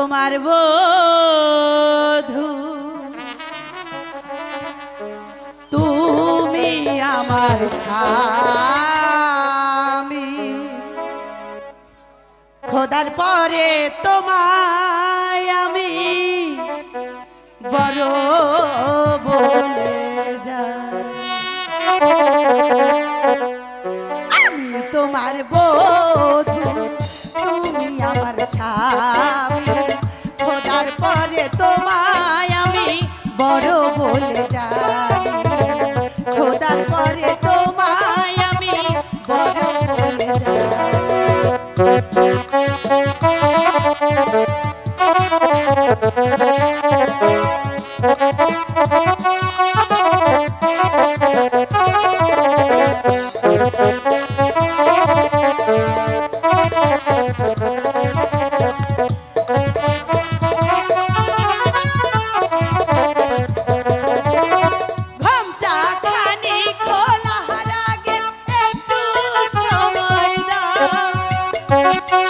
তোমার বধু। তুমি আমার স্বামী। খোদার পরে তোমায় আমি বড় বলে যা আমি তোমার বধু, তুমি আমার স্বামী। পরে তোমায় Thank you.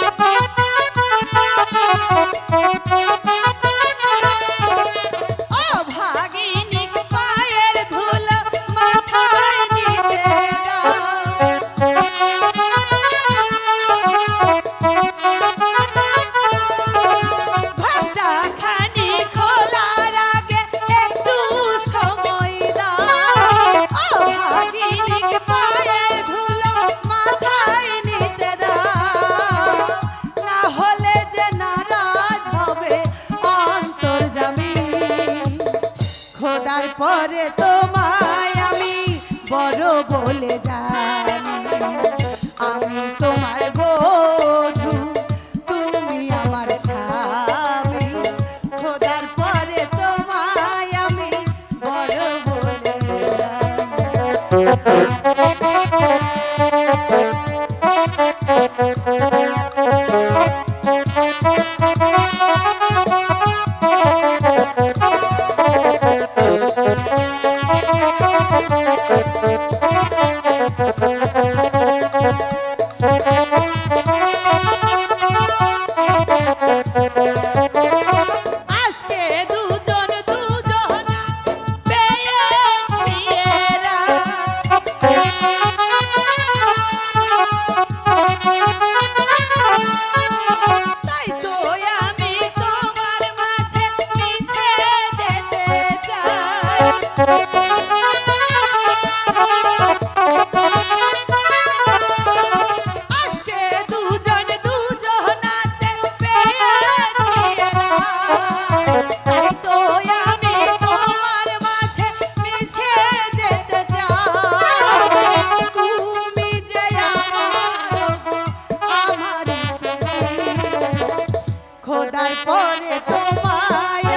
খোদার পরে তোমায় আমি বড় বলে যাই আমি তোমার বধূ তুমি আমার পরে তোমায় আমি পরে তোমায়।